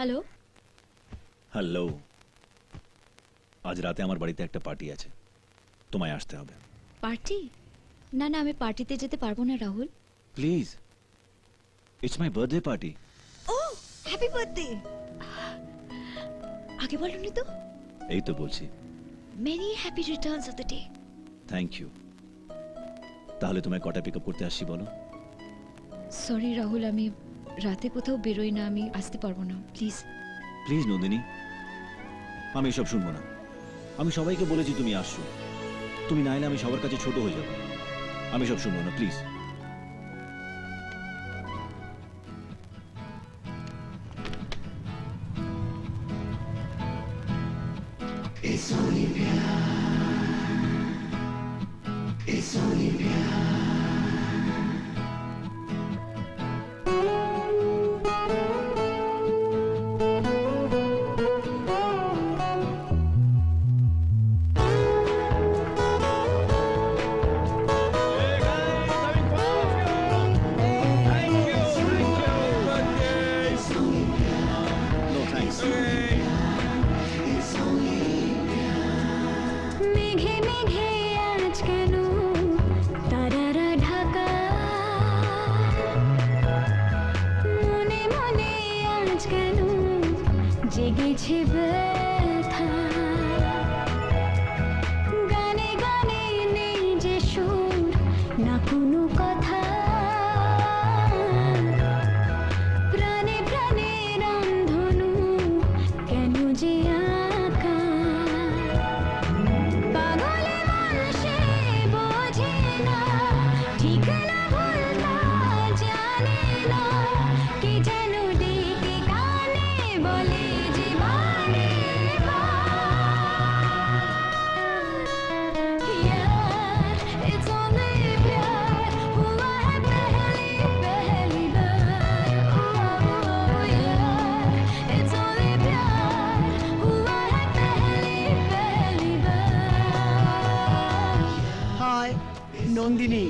Hello. Hello. আজ রাতে আমার বাড়িতে একটা পার্টি আছে। তোমায় আসতে হবে। পার্টি? না না আমি পার্টিতে যেতে পারব না Rahul. Please. It's my birthday party O happy birthday আগে বলনি তো? এই তো বলছি। Many happy returns of the day thank you তাহলে তোমায় কটা পিক আপ করতে আসছি বলো? সরি রাহুল আমি রাতে কোথাও বেরোই না, আমি আসতে পারব না। প্লিজ প্লিজ নন্দিনী, আমি এসব শুনব না। আমি সবাইকে বলেছি তুমি আসছো। তুমি না এলে আমি সবার কাছে ছোট হয়ে যাব। আমি সব শুনব না প্লিজ না কোনো কথা নন্দিনী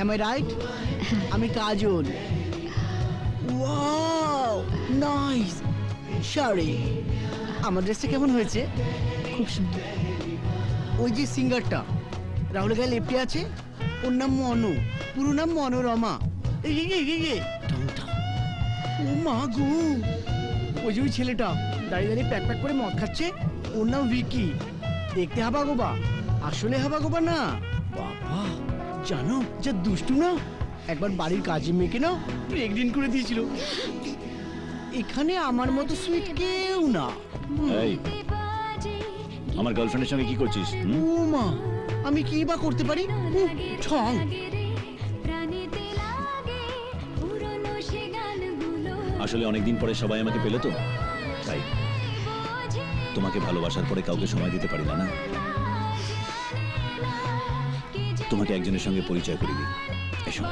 এম আই রাইট আমি কাজল। ওয়াও নাইস সরি আমার ড্রেসটা কেমন হয়েছে? খুব সুন্দর। ওই যে সিঙ্গারটা রাহুল গায়ে লেপটে আছে ওর নাম মনু পুরো নাম মনোরমা। ও মা গো ওই যে ওই ছেলেটা দাঁড়িয়ে দাঁড়িয়ে প্যাক প্যাক করে মদ খাচ্ছে ওর নাম ভিকি। দেখতে হাবা গোবা আসলে হাবা গোবা না। জানো যা দুষ্টু না? একবার বাড়ির কাজে মেয়েকে না প্রেগনেন্ট করে দিয়েছিল। এখানে আমার মতো সুইট কেউ না। এই আমার গার্লফ্রেন্ডের সঙ্গে কি করছিস? ও মা আমি কি বা করতে পারি? ঠং আসলে অনেকদিন পরে সবাই আমাকে পেলে তো। তাই তোমাকে ভালোবাসার পরে কাউকে সময় দিতে পারি না না? তোমাকে একজনের সঙ্গে পরিচয় করিয়ে দিই। এসো।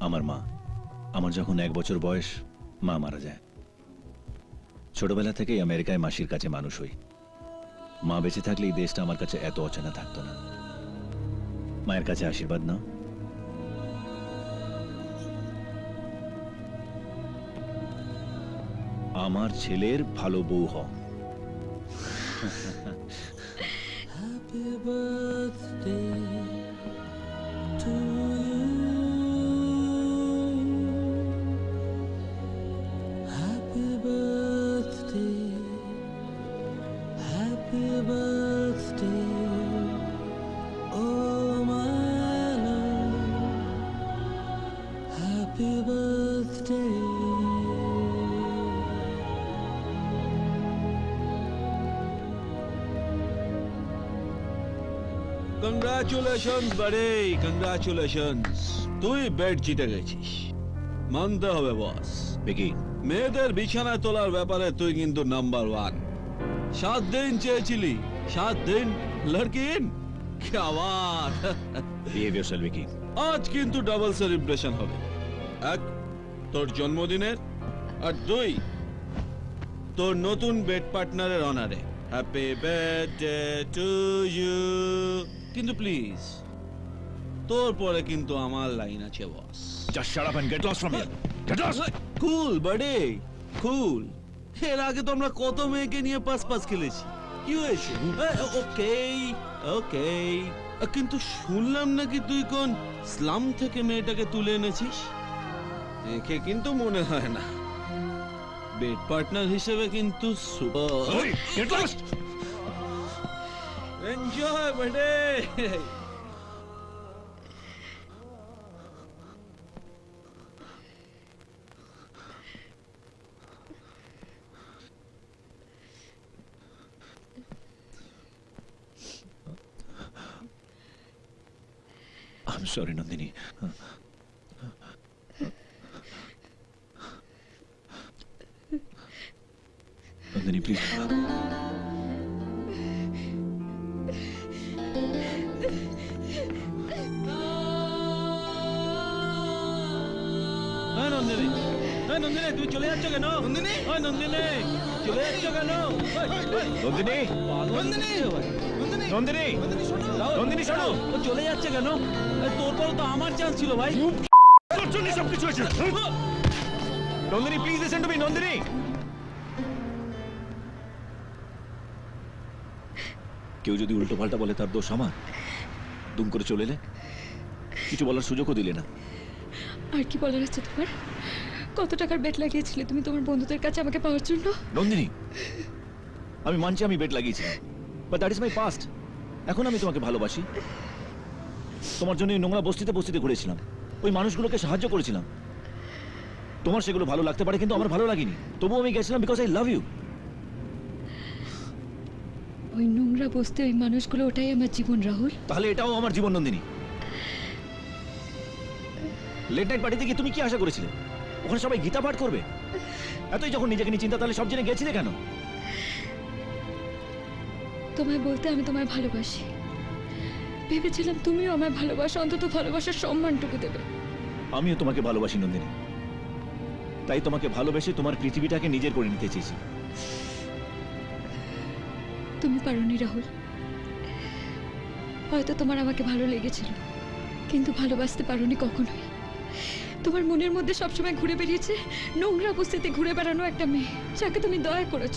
আমার মা, আমার যখন এক বছর বয়স, মা মারা যায়। ছোটবেলা থেকেই আমেরিকায় মাসির কাছে মানুষ হই। মা বেঁচে থাকলে এই দেশটা আমার কাছে এত অচেনা থাকতো না। মায়ের কাছে আশীর্বাদ না আমার ছেলের ভালো বউ হ Happy birthday. কংগ্রাচুলেশনস বারে কংগ্রাচুলেশনস তুই বেড জিতে গেছিস। মানতে হবে বস বেকি মেয়েদের বিছানায় তোলার ব্যাপারে তুই কিন্তু নাম্বার ওয়ান সাত দিন চেয়েছিলি সাত দিন লড়কিন? খাবার বিহেভ ইয়োরসেলফ বেকি আজ কিন্তু ডাবল সেলিব্রেশন হবে। এক তোর জন্মদিনের আর দুই তোর নতুন বেড পার্টনারের অনারে হ্যাপি বার্থডে টু ইউ কিন্তু প্লিজ তোর পরে কিন্তু আমার লাইন আছে বস Just shut up and get lost from here. Get lost! কুল বাডে কুল এর আগে তো আমরা কত মেয়েকে নিয়ে পাস পাস খেলেছি। কি হয়েছে? ওকে ওকে কিন্তু শুনলাম নাকি তুই কোন স্লাম থেকে মেয়েটাকে তুলে এনেছিস? দেখে কিন্তু মনে হয় না। বেড পার্টনার হিসেবে কিন্তু lost! এনজয় বাডে I'm sorry, Nandini. Nandini, please. হ্যাঁ নন্দিনী হ্যাঁ নন্দিনী তুমি চলে যাচ্ছ কেন নন্দিনী হ্যাঁ নন্দিনী চলে যাচ্ছ কেন নন্দিনী নন্দিনী নন্দিনী নন্দিনী শোনো। ও চলে যাচ্ছে কেন? তোর পর তো আমার চান্স ছিল ভাই। তোর জন্যই সবকিছু হয়েছে Nandini please listen to me Nandini. কেউ যদি উল্টো পাল্টা বলে তার দোষ আমার দুম করে চলে এলে কিছু বলার সুযোগও দিলে না। আর কি বলার আছে তোমার? কত টাকার বেট লাগিয়েছিলে তুমি তোমার বন্ধুদের কাছে আমাকে পাওয়ার জন্য? নন্দিনী আমি মানছি আমি বেট লাগিয়েছিলাম। But that is my past এখন আমি তোমাকে ভালোবাসি। তোমার জন্য এই নোংরা বস্তিতে বস্তিতে ঘুরেছিলাম। ওই মানুষগুলোকে সাহায্য করেছিলাম। তোমার সেগুলো ভালো লাগতে পারে কিন্তু আমার ভালো লাগেনি। তবুও আমি গেছিলাম বিকজ আই লাভ ইউ ওই নোংরা বসতে ওই মানুষগুলো ওটাই আমার জীবন রাহুল। তাহলে এটাও আমার জীবন নন্দিনী। লেট নাইট পার্টিতে গিয়ে তুমি কি আশা করেছিলে? ওখানে সবাই গীতা পাঠ করবে? এতই যখন নিজেকে নিয়ে চিন্তা তাহলে সব জেনে গেছিলে কেন? তোমায় বলতে আমি তোমায় ভালোবাসি। ভেবেছিলাম তুমিও আমায় ভালোবাসো অন্তত ভালোবাসার সম্মানটুকু দেবে। আমিও তোমাকে ভালোবাসি নন্দিনী। তাই তোমাকে ভালোবেসে তোমার পৃথিবীটাকে নিজের করে নিতে চেয়েছি। তুমি পারোনি রাহুল। হয়তো তোমার আমাকে ভালো লেগেছিল কিন্তু ভালোবাসতে পারোনি কখনোই। তোমার মনের মধ্যে সবসময় ঘুরে বেরিয়েছে নোংরা উপস্থিতি ঘুরে বেড়ানো একটা মেয়ে যাকে তুমি দয়া করেছ।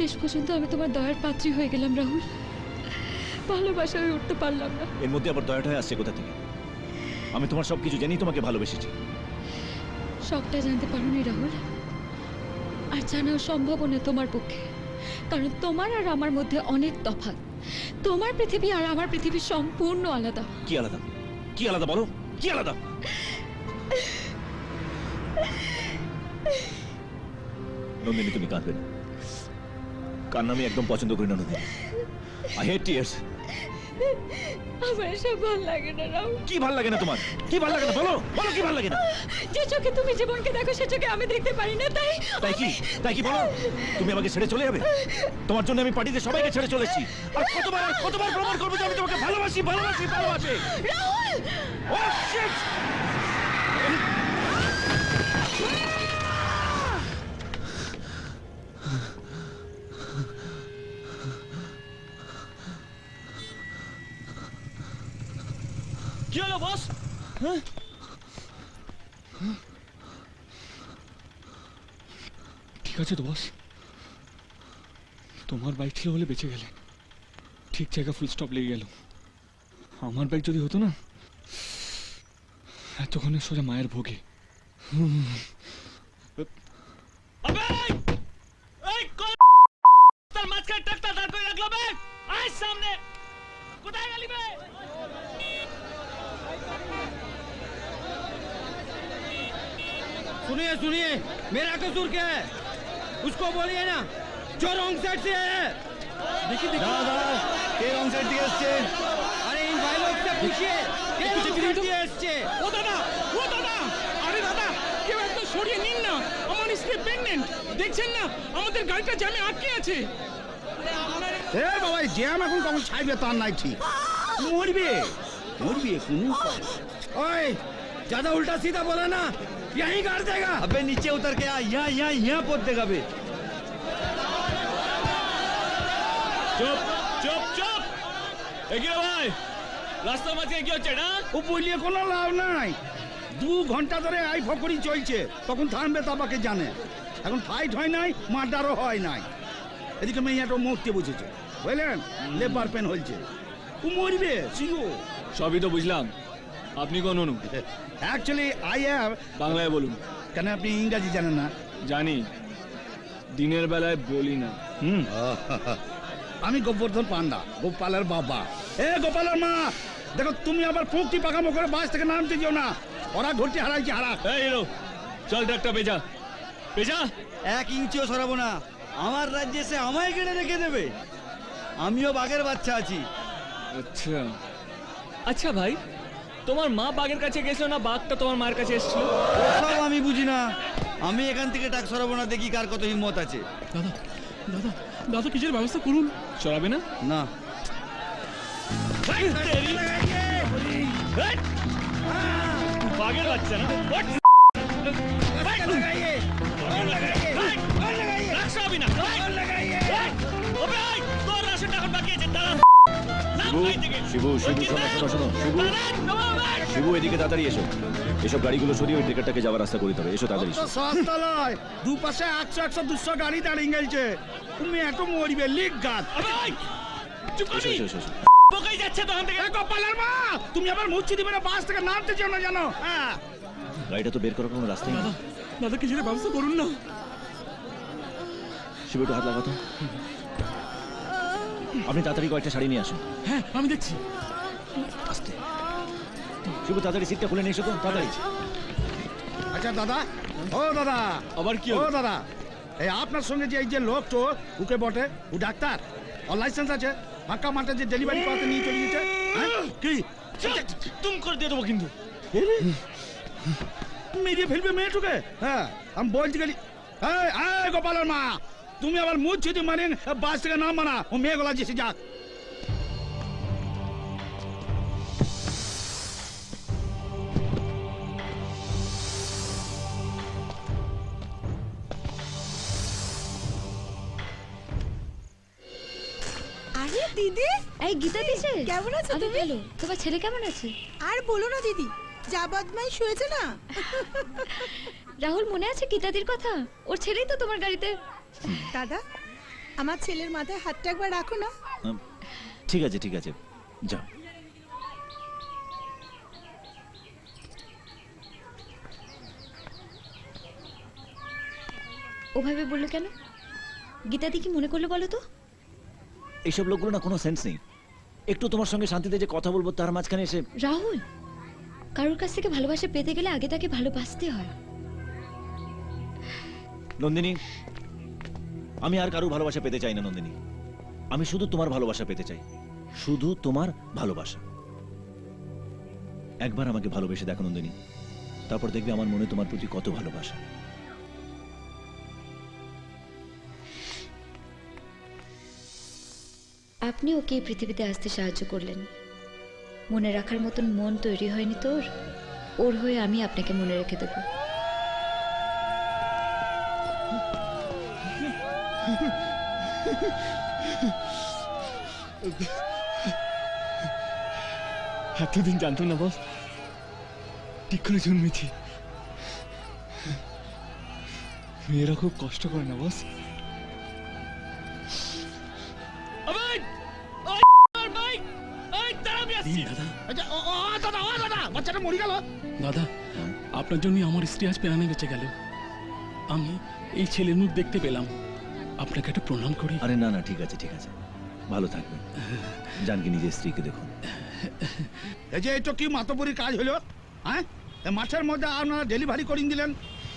শেষ পর্যন্ত আমি তোমার দয়ার পাত্রী হয়ে গেলাম রাহুল। ভালোবাসা হয়ে উঠতে পারলাম না। এর মধ্যে আবার দয়াটা আসছে কোথা থেকে? আমি তোমার সব কিছু জানি তোমাকে ভালোবেসেছি। সবটা জানতে পারোনি রাহুল। আর জানাও সম্ভব না তোমার পক্ষে। কারণ তোমার আর আমার মধ্যে অনেক তফাৎ। তোমার পৃথিবী আর আমার পৃথিবী সম্পূর্ণ আলাদা। কি আলাদা? কি আলাদা বলো? কি আলাদা? নন্দিনী তুমি কাঁদবে না। কান্না আমি একদম পছন্দ করি না নন্দিনী আই হেট টিয়ার্স আমার এসব ভালো লাগে না রাহুল। কি ভালো লাগে না তোমার? কি ভালো লাগে না? বলো বলো কি ভালো লাগে না? যে চোখে তুমি জীবনকে দেখো সে চোখে আমি দেখতে পারি না তাই তাই কি? তাই কি বলো? তুমি আমাকে ছেড়ে চলে যাবে? তোমার জন্য আমি পার্টিতে সবাইকে ছেড়ে আর কতবার আর কতবার প্রমাণ করব যে আমি তোমাকে ভালোবাসি ভালোবাসি ভালোবাসি? রাহুল! আছে তো বস তোমার বাইক ছিল বলে বেঁচে গেলে ঠিক জায়গা ফুল স্টপ লেগে গেল আমার বাইক যদি হতো না এতক্ষণে সোজা মায়ের ভোগে এই কোন তার মাঝখানে ট্রাকটা দাঁড় করে রাখলো বে আয় সামনে কোথায় গেলি বে सुनिए सुनिए मेरा कसूर क्या है उसको बोलिए ना जो रॉन्ग साइड से है देखिए देखिए কে রং সাইড দিয়ে আসছে अरे इन भाई लोग से पूछिए কে রং সাইড দিয়ে এসছে ও দাদা ও দাদা আরে দাদা কেউ একটা সরিয়ে নিন না আমার স্ত্রী প্রেগনেন্ট দেখছেন না আমাদের গাড়িটা জ্যামে আটকে আছে এ বাবা জ্যাম এখন কখন ছাইবে তার নাই ঠিক মরবে মরবে কোন ওই ज्यादा उल्टा सीधा बोला ना यहीं गाड़ देगा अबे नीचे उतर के आ यहाँ यहाँ यहाँ पोत देगा बे চুপ চুপ চুপ এগিয়ে ভাই রাস্তার মাঝে কি হচ্ছে না ও বলিয়ে কোনো লাভ নাই দু ঘন্টা ধরে আই ফকরি চলছে তখন থামবে তাবাকে জানে এখন ফাইট হয় নাই মার্ডারও হয় নাই এদিকে মেয়েটা মরতে বসেছে বুঝলেন লেবার পেন হয়েছে ও মরবে সিও সবই তো বুঝলাম আপনি কোন অনু অ্যাকচুয়ালি আই হ্যাভ বাংলায় বলুন। কেন আপনি ইংরাজি জানেন না? জানি। দিনের বেলায় বলি না। হুম। আমি গোবর্ধন পান্ডা গোপালের বাবা। এ গোপালের মা! দেখো তুমি আবার ফুঁকটি পাকামো করে বাস থেকে নামতে যেও না। ওরা ঘুরতে হারাইছে হারা এই এলো চল ট্রাকটা বেজা বেজা এক ইঞ্চিও সরাবো না। আমার রাজ্যে সে আমায় কেড়ে রেখে দেবে। আমিও বাঘের বাচ্চা আছি। আচ্ছা। আচ্ছা ভাই। তোমার মা বাঘের কাছে গেছিল না বাঘটা তোমার মার কাছে এসেছিল সব আমি বুঝি না আমি এখান থেকে টাক সরাবো না দেখি কার কত হিম্মত আছে দাদা দাদা দাদা কিছুর ব্যবস্থা করুন সরাবে না না বাঘের বাচ্চা না শিবু শিবু শোনো শোনো শোনো শিবু। শিবু এদিকে তাড়াতাড়ি এসো। এসব গাড়িগুলো সরিয়ে ওই ট্রেকারটাকে যাওয়ার রাস্তা করে দিতে এসো তাড়াতাড়ি সস্তা নয় দুপাশে একশো একশো দুশো গাড়ি দাঁড়িয়ে গেছে। তুমি এত মরিবে লিক গাছ। এসো এসো এসো এসো। এ গোপালের মা! তুমি আবার মুচ্ছি দিবে না বাস থেকে নামতে চাও না জানো হ্যাঁ। গাড়িটা তো বের করার কোনো রাস্তাই নেই। দাদা কিসের ব্যবস্থা করুন না। শিবু একটু হাত লাগাতো আপনি তাড়াতাড়ি কয়েকটা শাড়ি নিয়ে আসুন। হ্যাঁ আমি দেখছি। আস্তে। তাড়াতাড়ি সিটটা খুলে নিয়ে এসো তো তাড়াতাড়ি। আচ্ছা দাদা। ও দাদা। আবার কি ও দাদা। এই আপনার সঙ্গে যে এই যে লোক তো উকে বটে? ও ডাক্তার। ওর লাইসেন্স আছে। ফাঁকা মাঠে যে ডেলিভারি করাতে নিয়ে চলে গেছে। হ্যাঁ? কি? তুম করে দিয়ে দেবো কিন্তু। মেরিয়ে ফেলবে মেয়েটুকে? হ্যাঁ আমি বলছি গেলি এই গোপালের মা। তুমি আবার মুখ ছিটি মারে বাস থেকে না। মানা ও মেয়ে গলা যেসে যাক। আরে দিদি? এই গীতা দিছে কেমন আছো তুমি? ভালো তোমার ছেলে কেমন আছে? আর বলো না দিদি যা হয়েছে না? রাহুল মনে আছে গীতাদির কথা? ওর ছেলেই তো তোমার গাড়িতে দাদা আমার ছেলের মাথায় হাতটা একবার রাখো না। ঠিক আছে ঠিক আছে। যাও। ওভাবে বলল কেন? গীতাদি কি মনে করল বলো তো? এইসব লোকগুলো না কোনো সেন্স নেই। একটু তোমার সঙ্গে শান্তিতে যে কথা বলব তার মাঝখানে এসে রাহুল কারোর কাছ থেকে ভালোবাসা পেতে গেলে আগে তাকে ভালোবাসতে হয়। নন্দিনী আমি আর কারও ভালোবাসা পেতে চাই না, নন্দিনী। আমি শুধু তোমার ভালোবাসা পেতে চাই। শুধু তোমার ভালোবাসা। একবার আমাকে ভালোবেসে দেখো, নন্দিনী। তারপর দেখবে আমার মনে তোমার প্রতি কত ভালোবাসা। আপনি ওকে এই পৃথিবীতে আসতে সাহায্য করলেন। মনে রাখার মতন মন তৈরি হয়নি তোর? ওর হয়ে আমি আপনাকে মনে রেখে দেবো। এতদিন জানতো না বস। ঠিক করে জন্মেছি। মেয়েরা খুব কষ্ট করে না বস। বাচ্চাটা মরে গেল। দাদা আপনার জন্যই আমার স্ত্রী আজ প্রাণে বেঁচে গেল। আমি এই ছেলের মুখ দেখতে পেলাম। আপনাকে একটা প্রণাম করি। আরে না না ঠিক আছে ঠিক আছে। ভালো থাকবে জানকি নিজের স্ত্রীকে দেখুন। এই যে এটা কি মাতবরি কাজ হলো? হ্যাঁ? মাঠের মধ্যে আপনারা ডেলিভারি করিয়ে দিলেন।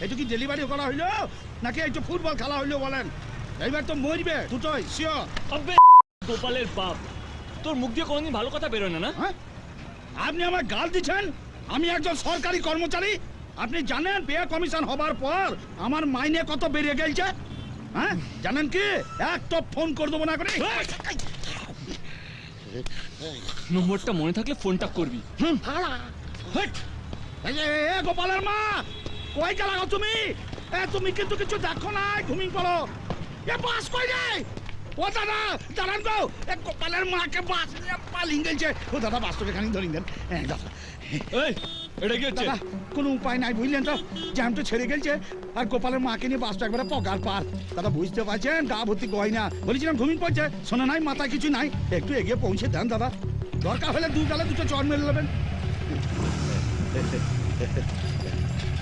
এটা কি ডেলিভারি করা হইল নাকি একটু ফুটবল খেলা হইল বলেন? এইবার তো মরবে দুটোই শিওর গোপালের বাপ। তোর মুখ দিয়ে কোনোদিন ভালো কথা বেরোয় না না? হ্যাঁ? আপনি আমার গাল দিচ্ছেন? আমি একজন সরকারি কর্মচারী। আপনি জানেন পে কমিশন হবার পর আমার মাইনে কত বেড়ে গেছে হ্যাঁ? জানেন কি? এক তো ফোন করে দেবো না করে। নম্বরটা মনে থাকলে ফোনটা করবি। হুম। হেট! এই যে, গোপালের মা! কই গেলা তুমি? এ তুমি কিন্তু কিছু দেখো না ঘুমিং পড়ো। এ বাস কই যায় ও দাদা দাঁড়ান গো। এ গোপালের মাকে বাস নিয়ে পালিং গেছে। ও দাদা বাস্তবে খানি ধরিং দেন। এ, দাদা। এটা কি কোনো উপায় নাই বুঝলেন তো? জ্যাম তো ছেড়ে গেছে আর গোপালের মাকে নিয়ে বাসটা একবারে পগার পার। দাদা বুঝতে পারছেন? গা ভর্তি গয়না। বলেছিলাম ঘুমিং পড়ছে। শোনা নাই মাথা কিছু নাই। একটু এগিয়ে পৌঁছে দেন দাদা। দরকার হলে দু গালে দুটো চর মেরে নেবেন।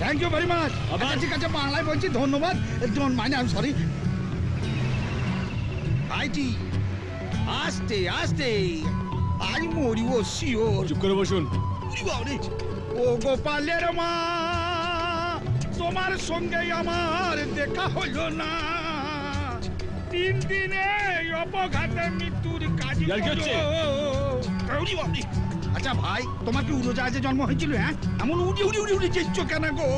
থ্যাংক ইউ ভেরি মাচ ঠিক আছে বাংলায় বলছি ধন্যবাদ। Don't mind I am sorry IT আস্তে আস্তে। আই মরি ও শিওর। চুপ করে বসুন। বাবারে! ও গোপালের মা তোমার সঙ্গে আমার দেখা হইল না। তিন দিনে অপঘাতে মৃত্যুর কাজ আচ্ছা ভাই তোমাকে কি উড়োজাহাজে জন্ম হয়েছিল হ্যাঁ? এমন উড়ি উড়ি উড়ি উড়ি যেচ্ছ কেন গো?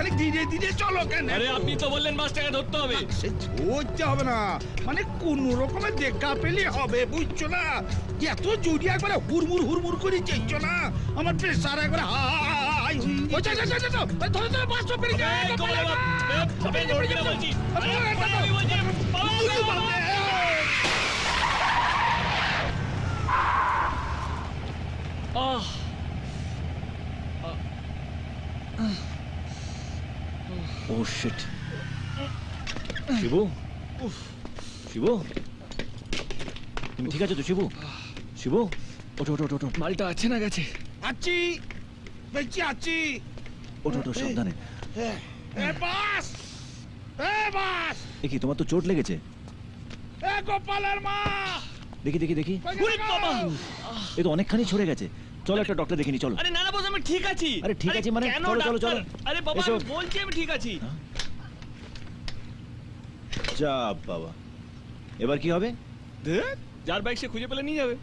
খালি ধীরে ধীরে চলো কেন? আরে আপনি তো বললেন মাছটাকে ধরতে হবে। সে ধরতে হবে না। মানে কোন রকমের দেখা পেলে হবে বুঝছ না? এত জড়ি একবারে হুড়মুড় হুড়মুড় করে যাইছো না? আমার প্রেসার একবারে হাই ও যা যা যা যা ধরে ধরে বাস পেরে যা বলছি। আহ। ও শিট শিবু শিবু তুমি ঠিক আছে তো শিবু শিবু ওঠো ওঠো ওঠো মালটা আছে না গেছে? আছি বেঁচে আছি ওঠো ওঠো সাবধানে। এ বাস! এ বাস! কি তোমার তো চোট লেগেছে? এ গোপালের মা! দেখি দেখি দেখি। ওরে বাবা! এ তো অনেকখানি ছড়ে গেছে। চলো একটা ডক্টর দেখিনি চলো। আরে না না বস আমি ঠিক আছি। আরে ঠিক আছি মানে? কেন চলো, চলো, চলো। আরে বাবা এসো। আমি বলছি আমি ঠিক আছি। যা বাবা। এবার কি হবে? ধুর, যার বাইক সে খুঁজে পেলে নিয়ে যাবে।